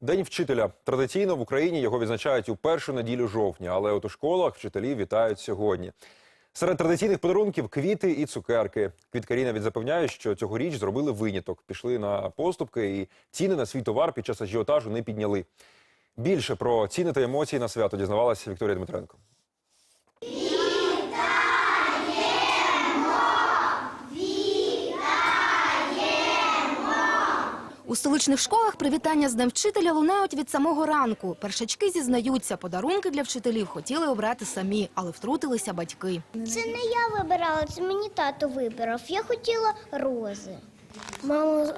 День вчителя. Традиційно в Україні його відзначають у першу неділю жовтня, але от у школах вчителі вітають сьогодні. Серед традиційних подарунків квіти і цукерки. Квіткарі навіть запевняють, що цьогоріч зробили виняток, пішли на поступки і ціни на свій товар під час ажіотажу не підняли. Більше про ціни та емоції на свято дізнавалася Вікторія Дмитренко. У столичних школах привітання з Днем вчителя лунають від самого ранку. Першачки зізнаються, подарунки для вчителів хотіли обрати самі, але втрутилися батьки. Це не я вибирала, це мені тато вибирав. Я хотіла рози. Мама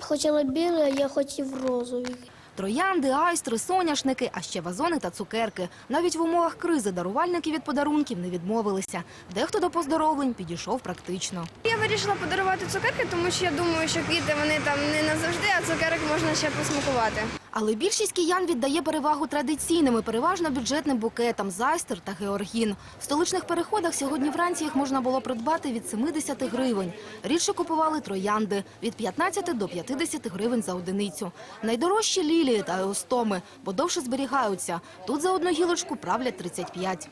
хотіла біле, я хотів розові. Троянди, айстри, соняшники, а ще вазони та цукерки. Навіть в умовах кризи дарувальники від подарунків не відмовилися. Дехто до поздоровлень підійшов практично. Я вирішила подарувати цукерки, тому що я думаю, що квіти вони там не назавжди, а цукерок можна ще посмакувати. Але більшість киян віддає перевагу традиційним і переважно бюджетним букетам зайстер та георгін. В столичних переходах сьогодні вранці їх можна було придбати від 70 гривень. Рідше купували троянди від 15 до 50 гривень за одиницю. Найдорожчі лілії та еостоми, бо довше зберігаються. Тут за одну гілочку правлять 35.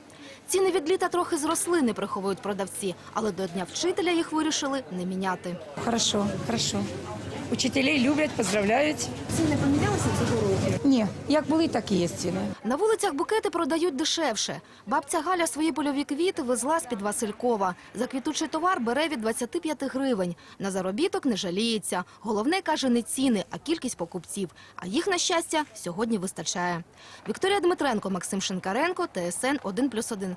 Ціни від літа трохи зросли, не приховують продавці, але до Дня вчителя їх вирішили не міняти. Хорошо, хорошо. Учителей люблять, поздравляють. Ціни помінялися цього року? Ні, як були, так і є ціни. На вулицях букети продають дешевше. Бабця Галя свої польові квіти везла з-під Василькова. За квітучий товар бере від 25 гривень. На заробіток не жаліється. Головне, каже, не ціни, а кількість покупців. А їх, на щастя, сьогодні вистачає. Вікторія Дмитренко, Максим Шинкаренко, ТСН 1+,1.